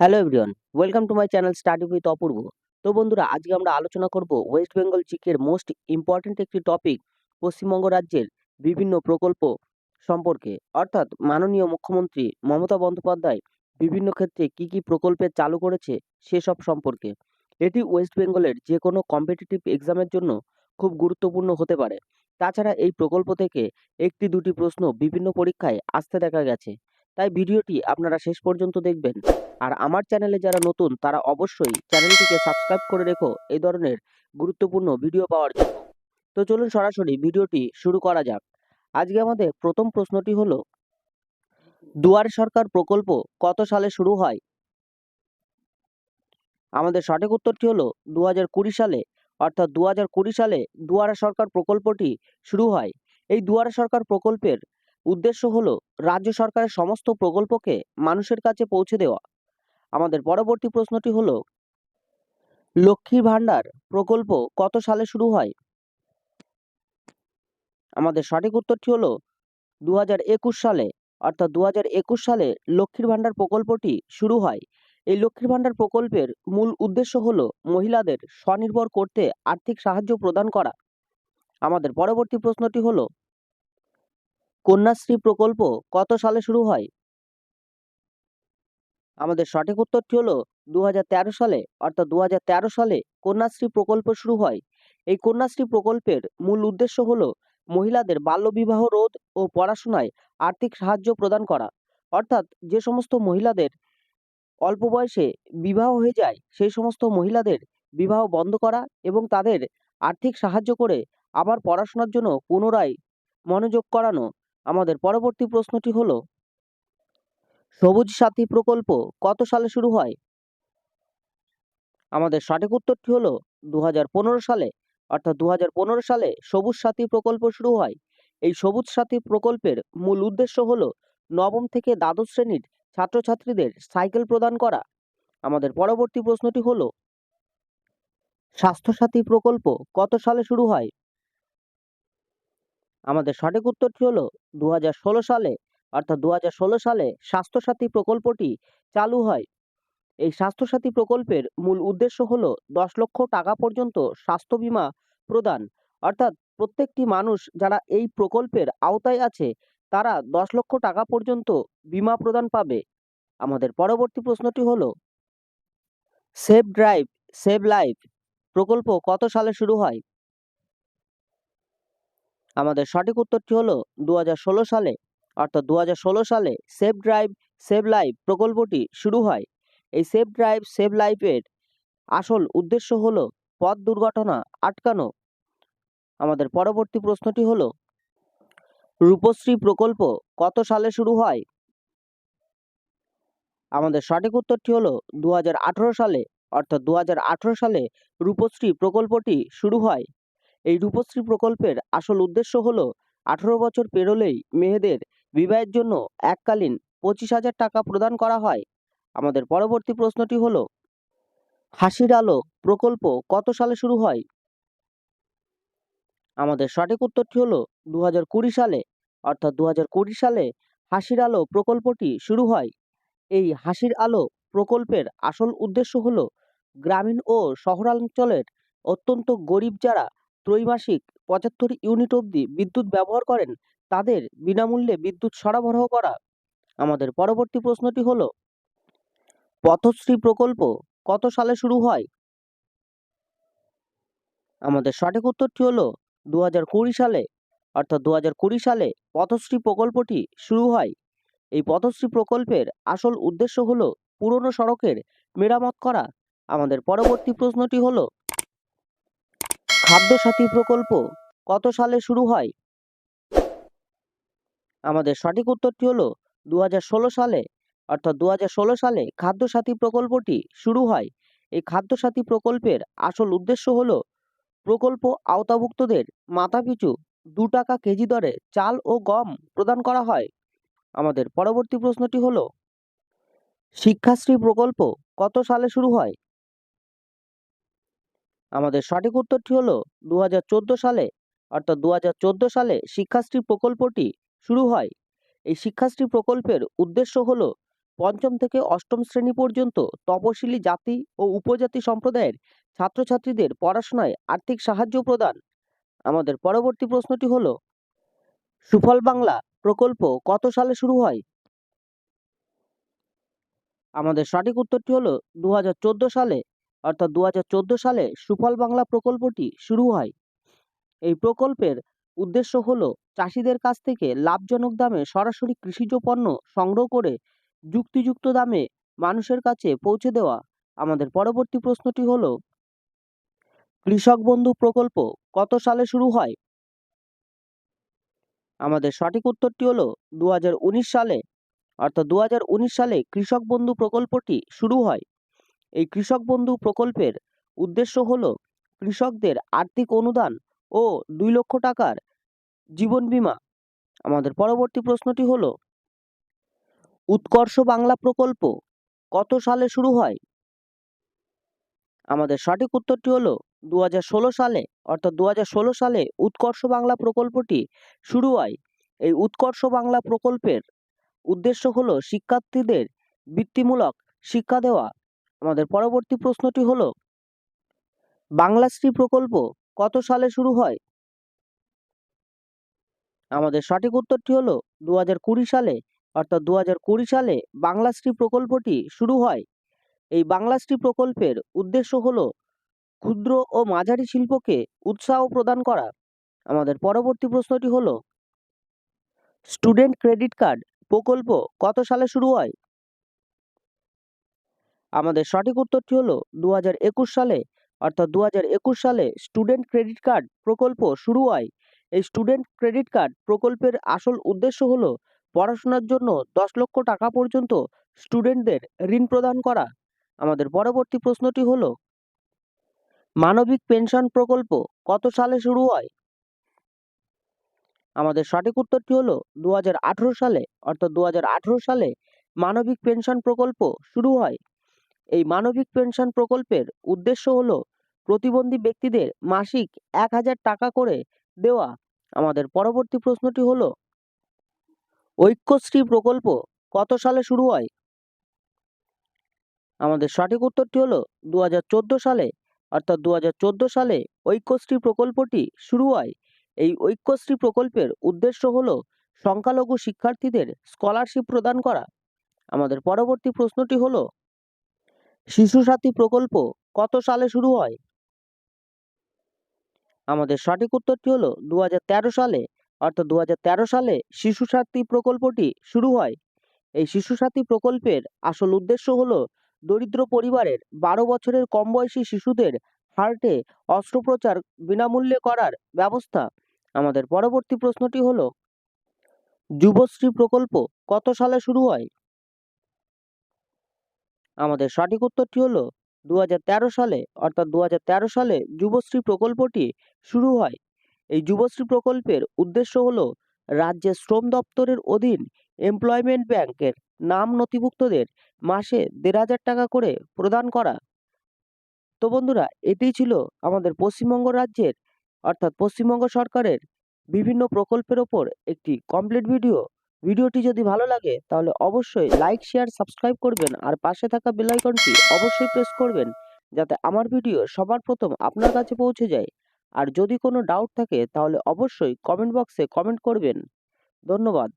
Hello everyone welcome to my channel study with Apurba তো বন্ধুরা, আজকে আমরা আলোচনা করব ওয়েস্ট বেঙ্গল চিকের মোস্ট ইম্পর্ট্যান্ট একটি টপিক পশ্চিমবঙ্গ রাজ্যের বিভিন্ন প্রকল্প সম্পর্কে। অর্থাৎ মাননীয় মুখ্যমন্ত্রী মমতা বন্দ্যোপাধ্যায় বিভিন্ন ক্ষেত্রে কি কি প্রকল্পে চালু করেছে সেসব সম্পর্কে। এটি ওয়েস্ট বেঙ্গলের যে কোনো কম্পিটিটিভ এক্সামের জন্য খুব গুরুত্বপূর্ণ হতে পারে। তাছাড়া এই প্রকল্প থেকে একটি দুটি প্রশ্ন বিভিন্ন পরীক্ষায় আসতে দেখা গেছে। তাই ভিডিওটি আপনারা শেষ পর্যন্ত দেখবেন। আর আমার চ্যানেলে যারা নতুন, তারা অবশ্যই চ্যানেলটিকে সাবস্ক্রাইব করে রেখো এই ধরনের গুরুত্বপূর্ণ ভিডিও পাওয়ার জন্য। তো চলুন সরাসরি ভিডিওটি শুরু করা যাক। আজকে আমাদের প্রথম প্রশ্নটি হলো, দুয়ারে সরকার প্রকল্প কত সালে শুরু হয়? আমাদের সঠিক উত্তরটি হলো দু সালে, অর্থাৎ দু সালে দুয়ারা সরকার প্রকল্পটি শুরু হয়। এই দুয়ারা সরকার প্রকল্পের উদ্দেশ্য হলো রাজ্য সরকারের সমস্ত প্রকল্পকে মানুষের কাছে পৌঁছে দেওয়া। আমাদের পরবর্তী প্রশ্নটি হলো, লক্ষ্মীর ভাণ্ডার প্রকল্প কত সালে শুরু হয়? আমাদের সঠিক উত্তরটি হলো দু সালে, অর্থাৎ দু সালে লক্ষ্মীর ভাণ্ডার প্রকল্পটি শুরু হয়। এই লক্ষ্মীর ভাণ্ডার প্রকল্পের মূল উদ্দেশ্য হলো মহিলাদের স্বনির্ভর করতে আর্থিক সাহায্য প্রদান করা। আমাদের পরবর্তী প্রশ্নটি হলো কন্যাশ্রী প্রকল্প কত সালে শুরু হয়? আমাদের সঠিক উত্তরটি হলো দু হাজার তেরো সালে, অর্থাৎ দু হাজার তেরো সালে কন্যাশ্রী প্রকল্প শুরু হয়। এই কন্যাশ্রী প্রকল্পের মূল উদ্দেশ্য হলো মহিলাদের বাল্যবিবাহ রোধ ও পড়াশোনায় আর্থিক সাহায্য প্রদান করা। অর্থাৎ যে সমস্ত মহিলাদের অল্প বয়সে বিবাহ হয়ে যায়, সেই সমস্ত মহিলাদের বিবাহ বন্ধ করা এবং তাদের আর্থিক সাহায্য করে আবার পড়াশোনার জন্য পুনরায় মনোযোগ করানো আমাদের পরবর্তী প্রশ্নটি হলো, সবুজ সাথী প্রকল্প কত সালে শুরু হয়? আমাদের সঠিক উত্তরটি হলো দু হাজার পনেরো সালে, অর্থাৎ দু হাজার পনেরো সালে সবুজ সাথী প্রকল্প শুরু হয়। এই সবুজ সাথী প্রকল্পের মূল উদ্দেশ্য হলো, নবম থেকে দ্বাদশ শ্রেণির ছাত্রছাত্রীদের সাইকেল প্রদান করা। আমাদের পরবর্তী প্রশ্নটি হলো, স্বাস্থ্যসাথী প্রকল্প কত সালে শুরু হয়? আমাদের সঠিক উত্তরটি হলো দু হাজার ষোলো সালে, অর্থাৎ দু হাজার ষোলো সালে স্বাস্থ্যসাথী প্রকল্পটি চালু হয়। এই স্বাস্থ্যসাথী প্রকল্পের মূল উদ্দেশ্য হলো দশ লক্ষ টাকা পর্যন্ত স্বাস্থ্য বিমা প্রদান। অর্থাৎ প্রত্যেকটি মানুষ যারা এই প্রকল্পের আওতায় আছে, তারা দশ লক্ষ টাকা পর্যন্ত বিমা প্রদান পাবে। আমাদের পরবর্তী প্রশ্নটি হলো, সেভ ড্রাইভ, সেভ লাইফ প্রকল্প কত সালে শুরু হয়? আমাদের সঠিক উত্তরটি হলো দু হাজার ষোলো সালে। অর্থাৎ দু হাজার ষোলো সালে সেভ ড্রাইভ সেভ লাইফ প্রকল্পটি শুরু হয়। এই সেভ ড্রাইভ সেভ লাইফের আসল উদ্দেশ্য হলো পথ দুর্ঘটনা আটকানো। আমাদের পরবর্তী প্রশ্নটি হলো, রূপশ্রী প্রকল্প কত সালে শুরু হয়? আমাদের সঠিক উত্তরটি হলো দু হাজার আঠারো সালে, অর্থাৎ দু হাজার আঠারো সালে রূপশ্রী প্রকল্পটি শুরু হয়। এই রূপশ্রী প্রকল্পের আসল উদ্দেশ্য হলো আঠেরো বছর পেরোলেই মেয়েদের বিবাহের জন্য এককালীন পঁচিশ হাজার টাকা প্রদান করা হয়। আমাদের পরবর্তী প্রশ্নটি হলো, হাসির আলো প্রকল্প কত সালে শুরু হয়? আমাদের সঠিক উত্তরটি হলো দু সালে, অর্থাৎ দু সালে হাসির আলো প্রকল্পটি শুরু হয়। এই হাসির আলো প্রকল্পের আসল উদ্দেশ্য হলো গ্রামীণ ও শহরাঞ্চলের অত্যন্ত গরিব যারা ত্রৈমাসিক পঁচাত্তর ইউনিট অবধি বিদ্যুৎ ব্যবহার করেন, তাদের বিনামূল্যে বিদ্যুৎ সরবরাহ করা। আমাদের পরবর্তী প্রশ্নটি হল, পথশ্রী প্রকল্প কত সালে শুরু হয়? আমাদের সঠিক উত্তরটি হলো দু সালে, অর্থাৎ দু সালে পথশ্রী প্রকল্পটি শুরু হয়। এই পথশ্রী প্রকল্পের আসল উদ্দেশ্য হলো পুরনো সড়কের মেরামত করা। আমাদের পরবর্তী প্রশ্নটি হলো খাদ্যসাথী প্রকল্প কত সালে শুরু হয়? আমাদের সঠিক উত্তরটি হলো দু হাজার ষোলো সালে, অর্থাৎ দু হাজার ষোলো সালে খাদ্যসাথী প্রকল্পটি শুরু হয়। এই খাদ্যসাথী প্রকল্পের আসল উদ্দেশ্য হলো প্রকল্প আওতাভুক্তদের মাথাপিছু দু টাকা কেজি দরে চাল ও গম প্রদান করা হয়। আমাদের পরবর্তী প্রশ্নটি হলো, শিক্ষাশ্রী প্রকল্প কত সালে শুরু হয়? আমাদের সঠিক উত্তরটি হলো দু হাজার চোদ্দ সালে, অর্থাৎ দু হাজার চোদ্দ সালে শিক্ষাশ্রী প্রকল্পটি শুরু হয়। এই শিক্ষাশ্রী প্রকল্পের উদ্দেশ্য হলো পঞ্চম থেকে অষ্টম শ্রেণি পর্যন্ত তপশিলি জাতি ও উপজাতি সম্প্রদায়ের ছাত্রছাত্রীদের পড়াশোনায় আর্থিক সাহায্য প্রদান। আমাদের পরবর্তী প্রশ্নটি হলো, সুফল বাংলা প্রকল্প কত সালে শুরু হয়? আমাদের সঠিক উত্তরটি হলো দু হাজার চোদ্দ সালে অর্থাৎ দু হাজার চোদ্দ সালে সুফল বাংলা প্রকল্পটি শুরু হয়। এই প্রকল্পের উদ্দেশ্য হলো চাষিদের কাছ থেকে লাভজনক দামে সরাসরি কৃষিজ পণ্য সংগ্রহ করে যুক্তিযুক্ত দামে মানুষের কাছে পৌঁছে দেওয়া। আমাদের পরবর্তী প্রশ্নটি হলো, কৃষক বন্ধু প্রকল্প কত সালে শুরু হয়? আমাদের সঠিক উত্তরটি হলো দু সালে, অর্থাৎ দু হাজার উনিশ সালে কৃষক বন্ধু প্রকল্পটি শুরু হয়। এই কৃষক বন্ধু প্রকল্পের উদ্দেশ্য হল কৃষকদের আর্থিক অনুদান ও দুই লক্ষ টাকার জীবন বীমা। আমাদের পরবর্তী প্রশ্নটি হলো, উৎকর্ষ বাংলা প্রকল্প কত সালে শুরু হয়? আমাদের সঠিক উত্তরটি হলো দু হাজার ষোলো সালে, অর্থাৎ দু হাজার ষোলো সালে উৎকর্ষ বাংলা প্রকল্পটি শুরু হয়। এই উৎকর্ষ বাংলা প্রকল্পের উদ্দেশ্য হলো শিক্ষার্থীদের বৃত্তিমূলক শিক্ষা দেওয়া। আমাদের পরবর্তী প্রশ্নটি হলো বাংলাশ্রী প্রকল্প কত সালে শুরু হয়? আমাদের সঠিক উত্তরটি হলো দু সালে, অর্থাৎ দু হাজার কুড়ি সালে বাংলাশ্রী প্রকল্পটি শুরু হয়। এই বাংলাশ্রী প্রকল্পের উদ্দেশ্য হলো, ক্ষুদ্র ও মাঝারি শিল্পকে উৎসাহ প্রদান করা। আমাদের পরবর্তী প্রশ্নটি হলো, স্টুডেন্ট ক্রেডিট কার্ড প্রকল্প কত সালে শুরু হয়? আমাদের সঠিক উত্তরটি হলো দু হাজার একুশ সালে, অর্থাৎ দু হাজার একুশ সালে স্টুডেন্ট ক্রেডিট কার্ড প্রকল্প শুরু হয়। এই স্টুডেন্ট ক্রেডিট কার্ড প্রকল্পের আসল উদ্দেশ্য হলো পড়াশোনার জন্য দশ লক্ষ টাকা পর্যন্ত স্টুডেন্টদের ঋণ প্রদান করা। আমাদের পরবর্তী প্রশ্নটি হলো, মানবিক পেনশন প্রকল্প কত সালে শুরু হয়? আমাদের সঠিক উত্তরটি হলো দু হাজার আঠারো সালে, অর্থাৎ দু হাজার আঠারো সালে মানবিক পেনশন প্রকল্প শুরু হয়। এই মানবিক পেনশন প্রকল্পের উদ্দেশ্য হল প্রতিবন্ধী ব্যক্তিদের মাসিক এক হাজার টাকা করে দেওয়া। আমাদের পরবর্তী প্রশ্নটি হলো, ঐক্যশ্রী প্রকল্প কত সালে শুরু হয়? আমাদের সঠিক উত্তরটি হলো দু হাজার চোদ্দ সালে, অর্থাৎ দু হাজার চোদ্দ সালে ঐক্যশ্রী প্রকল্পটি শুরু হয়। এই ঐক্যশ্রী প্রকল্পের উদ্দেশ্য হল সংখ্যালঘু শিক্ষার্থীদের স্কলারশিপ প্রদান করা। আমাদের পরবর্তী প্রশ্নটি হলো শিশু সাথী প্রকল্প কত সালে শুরু হয়? আমাদের সঠিক উত্তরটি হলো দু হাজার তেরো সালে, অর্থাৎ দু হাজার তেরো সালে শিশু সাথী প্রকল্পটি শুরু হয়। এই শিশু সাথী প্রকল্পের আসল উদ্দেশ্য হলো দরিদ্র পরিবারের বারো বছরের কম বয়সী শিশুদের হার্টে অস্ত্রোপচার বিনামূল্যে করার ব্যবস্থা। আমাদের পরবর্তী প্রশ্নটি হলো, যুবশ্রী প্রকল্প কত সালে শুরু হয়? আমাদের সঠিক উত্তরটি হলো দু হাজার তেরো সালে, অর্থাৎ দু হাজার তেরো সালে যুবশ্রী প্রকল্পটি শুরু হয়। এই যুবশ্রী প্রকল্পের উদ্দেশ্য হলো রাজ্যের শ্রম দপ্তরের অধীন এমপ্লয়মেন্ট ব্যাংকের নাম নথিভুক্তদের মাসে দেড় হাজার টাকা করে প্রদান করা। তো বন্ধুরা এটিই ছিল আমাদের পশ্চিমবঙ্গ রাজ্যের, অর্থাৎ পশ্চিমবঙ্গ সরকারের বিভিন্ন প্রকল্পের ওপর একটি কমপ্লিট ভিডিও ভিডিওটি যদি ভালো লাগে, তাহলে অবশ্যই লাইক শেয়ার সাবস্ক্রাইব করবেন আর পাশে থাকা বেলাইকনটি অবশ্যই প্রেস করবেন, যাতে আমার ভিডিও সবার প্রথম আপনার কাছে পৌঁছে যায়। আর যদি কোনো ডাউট থাকে, তাহলে অবশ্যই কমেন্ট বক্সে কমেন্ট করবেন। ধন্যবাদ।